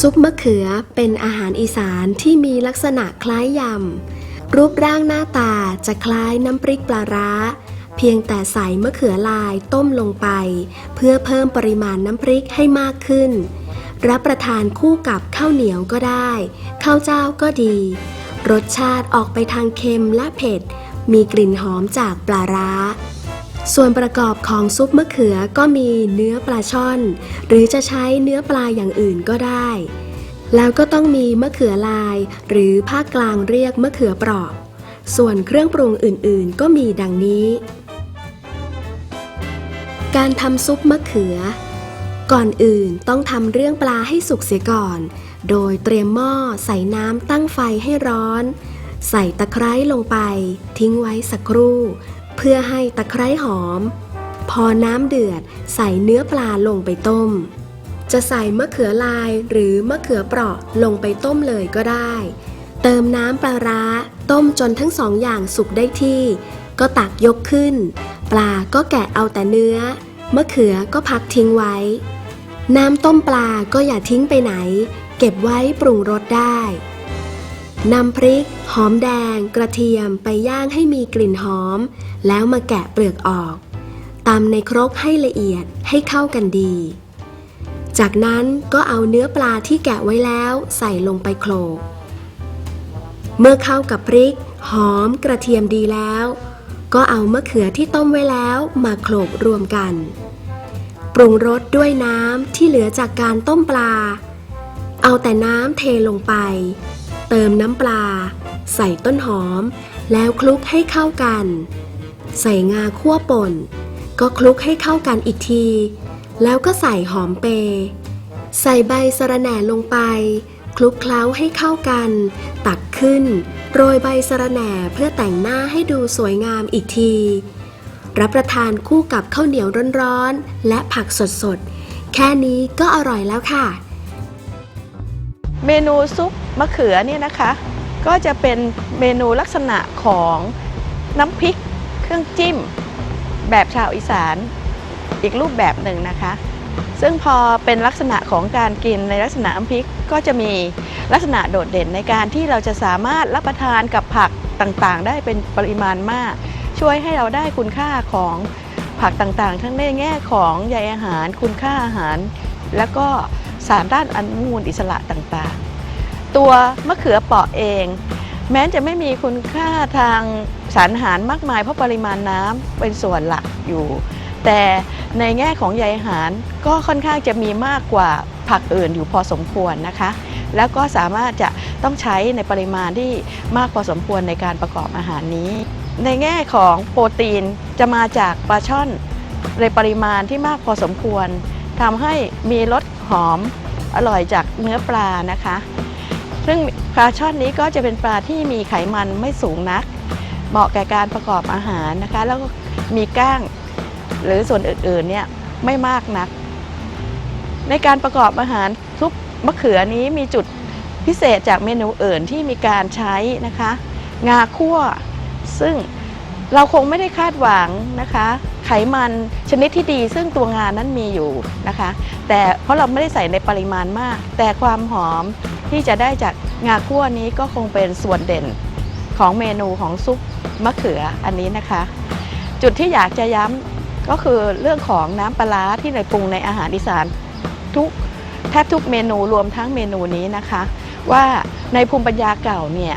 ซุปมะเขือเป็นอาหารอีสานที่มีลักษณะคล้ายยำ รูปร่างหน้าตาจะคล้ายน้ำพริกปลาร้า เพียงแต่ใส่มะเขือลายต้มลงไป เพื่อเพิ่มปริมาณน้ำพริกให้มากขึ้น รับประทานคู่กับข้าวเหนียวก็ได้ ข้าวเจ้าก็ดี รสชาติออกไปทางเค็มและเผ็ด มีกลิ่นหอมจากปลาร้า ส่วนประกอบของซุปมะเขือก็มีเนื้อปลาช่อน หรือจะใช้เนื้อปลาอย่างอื่นก็ได้ แล้วก็ต้องมีมะเขือลาย หรือภาคกลางเรียกมะเขือเปราะ ส่วนเครื่องปรุงอื่นๆ ก็มีดังนี้ การทำซุปมะเขือ ก่อนอื่นต้องทำเรื่องปลาให้สุกเสียก่อน โดยเตรียมหม้อใส่น้ำตั้งไฟให้ร้อน ใส่ตะไคร้ลงไป ทิ้งไว้สักครู่ เพื่อให้ตะไคร้หอม พอน้ำเดือดใส่เนื้อปลาลงไปต้ม จะใส่มะเขือลายหรือมะเขือเปราะลงไปต้มเลยก็ได้ เติมน้ำปลาร้าต้มจนทั้งสองอย่างสุกได้ที่ ก็ตักยกขึ้น ปลาก็แกะเอาแต่เนื้อ มะเขือก็พักทิ้งไว้ น้ำต้มปลาก็อย่าทิ้งไปไหน เก็บไว้ปรุงรสได้ นำพริก หอมแดง กระเทียมไปย่างให้มีกลิ่นหอม แล้วมาแกะเปลือกออกตำในครกให้ละเอียดให้เข้ากันดี จากนั้นก็เอาเนื้อปลาที่แกะไว้แล้วใส่ลงไปโขลก เมื่อเข้ากับพริก หอมกระเทียมดีแล้ว ก็เอามะเขือที่ต้มไว้แล้วมาโขลกรวมกัน ปรุงรสด้วยน้ำที่เหลือจากการต้มปลา เอาแต่น้ำเทลงไป เติมน้ำปลา ใส่ต้นหอม แล้วคลุกให้เข้ากัน ใส่งาคั่วป่น ก็คลุกให้เข้ากันอีกที แล้วก็ใส่หอมเปย์ใส่ใบสะระแหน่ลงไป คลุกเคล้าให้เข้ากัน ตักขึ้น โรยใบสะระแหน่เพื่อแต่งหน้าให้ดูสวยงามอีกที รับประทานคู่กับข้าวเหนียวร้อนๆและผักสดๆแค่นี้ก็อร่อยแล้วค่ะ เมนูซุปมะเขือเนี่ยนะคะ ก็จะเป็นเมนูลักษณะของน้ำพริกเครื่องจิ้ม แบบชาวอีสานอีกรูปแบบหนึ่งนะคะ ซึ่งพอเป็นลักษณะของการกินในลักษณะน้ำพริกก็จะมีลักษณะโดดเด่นในการที่เราจะสามารถรับประทานกับผักต่างๆ ได้เป็นปริมาณมาก ช่วยให้เราได้คุณค่าของผักต่างๆ ทั้งในแง่ของใยอาหาร คุณค่าอาหาร แล้วก็สารต้านอนุมูลอิสระต่างๆ ตัวมะเขือเปราะเอง แม้จะไม่มีคุณค่าทางสารอาหารมากมายเพราะปริมาณน้ำเป็นส่วนหลักอยู่ แต่ในแง่ของใยอาหารก็ค่อนข้างจะมีมากกว่าผักอื่นอยู่พอสมควรนะคะ แล้วก็สามารถจะต้องใช้ในปริมาณที่มากพอสมควรในการประกอบอาหารนี้ ในแง่ของโปรตีนจะมาจากปลาช่อนในปริมาณที่มากพอสมควรทำให้มีรสหอมอร่อยจากเนื้อปลานะคะ ซึ่งปลาช่อนนี้ก็จะเป็นปลาที่มีไขมันไม่สูงนัก เหมาะแก่การประกอบอาหารนะคะ แล้วก็มีก้าง หรือส่วนอื่นๆเนี่ยไม่มากนัก ในการประกอบอาหารซุปมะเขือนี้มีจุดพิเศษจากเมนูอื่นที่มีการใช้นะคะ งาคั่ว ซึ่งเราคงไม่ได้คาดหวังนะคะ ไขมันชนิดที่ดีซึ่งตัวงานั้นมีอยู่นะคะ แต่เพราะเราไม่ได้ใส่ในปริมาณมาก แต่ความหอมที่จะได้จาก งาคั่วนี้ก็คงเป็นส่วนเด่นของเมนูของซุปมะเขืออันนี้นะคะ จุดที่อยากจะย้ำก็คือเรื่องของน้ำปลาที่ในปรุงในอาหารอีสานทุกแทบทุกเมนูรวมทั้งเมนูนี้นะคะ ว่าในภูมิปัญญาเก่าเนี่ย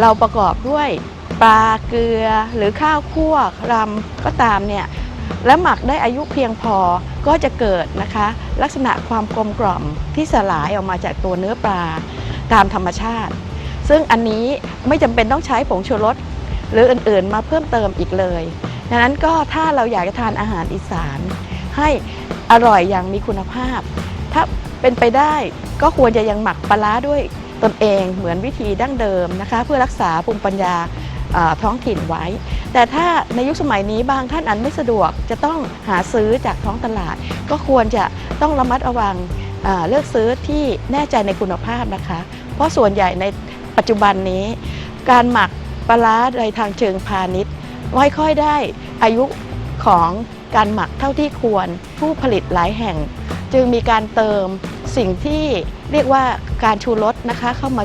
เราประกอบด้วยปลาเกลือหรือข้าวคั่วรำก็ตามเนี่ยและหมักได้อายุเพียงพอก็จะเกิดนะคะ ลักษณะความกลมกล่อมที่สลายออกมาจากตัวเนื้อปลา ตามธรรมชาติ ซึ่งอันนี้ไม่จำเป็นต้องใช้ผงชูรสหรืออื่นๆ มาเพิ่มเติมอีกเลยดังนั้นก็ถ้าเราอยากจะทานอาหารอีสาน ให้อร่อยอย่างมีคุณภาพ ถ้าเป็นไปได้ก็ควรจะยังหมักปลาด้วยตนเองเหมือนวิธีดั้งเดิมนะคะ เพื่อรักษาภูมิปัญญาท้องถิ่นไว้ แต่ถ้าในยุคสมัยนี้บางท่านอันไม่สะดวกจะต้องหาซื้อจากท้องตลาด ก็ควรจะต้องระมัดระวัง เลือกซื้อที่แน่ใจในคุณภาพนะคะ เพราะส่วนใหญ่ในปัจจุบันนี้ การหมักปลาร้าในทางเชิงพาณิชย์ไม่ค่อยได้อายุของการหมักเท่าที่ควรผู้ผลิตหลายแห่ง จึงมีการเติมสิ่งที่เรียกว่าการชูรสนะคะเข้ามา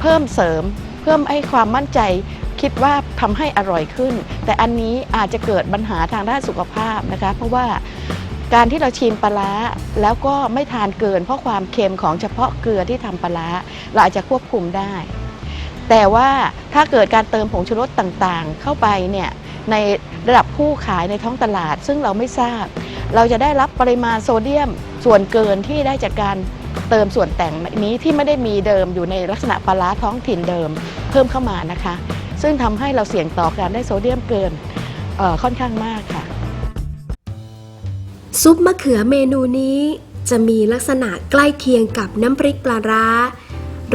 เพิ่มเสริม เพิ่มให้ความมั่นใจคิดว่าทำให้อร่อยขึ้น แต่อันนี้อาจจะเกิดปัญหาทางด้านสุขภาพนะคะ เพราะว่า การที่เราชิมปลาแล้วก็ไม่ทานเกิน เพราะความเค็มของเฉพาะเกลือที่ทำปลาเราอาจจะควบคุมได้ แต่ว่าถ้าเกิดการเติมผงชูรสต่างๆ เข้าไปเนี่ยในระดับผู้ขายในท้องตลาด ซึ่งเราไม่ทราบ เราจะได้รับปริมาณโซเดียมส่วนเกินที่ได้จากการเติมส่วนแต่งนี้ที่ไม่ได้มีเดิมอยู่ในลักษณะปลาท้องถิ่นเดิมเพิ่มเข้ามานะคะ ซึ่งทำให้เราเสี่ยงต่อการได้โซเดียมเกินค่อนข้างมากค่ะ ซุปมะเขือเมนูนี้จะมีลักษณะใกล้เคียงกับน้ำพริกปลาร้า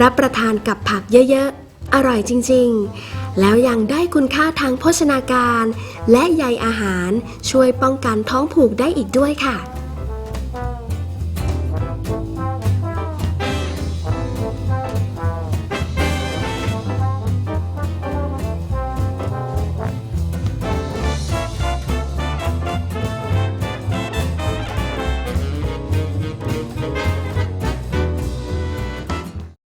รับประทานกับผักเยอะๆ อร่อยจริงๆ แล้วยังได้คุณค่าทางโภชนาการ และใยอาหารช่วยป้องกันท้องผูกได้อีกด้วยค่ะ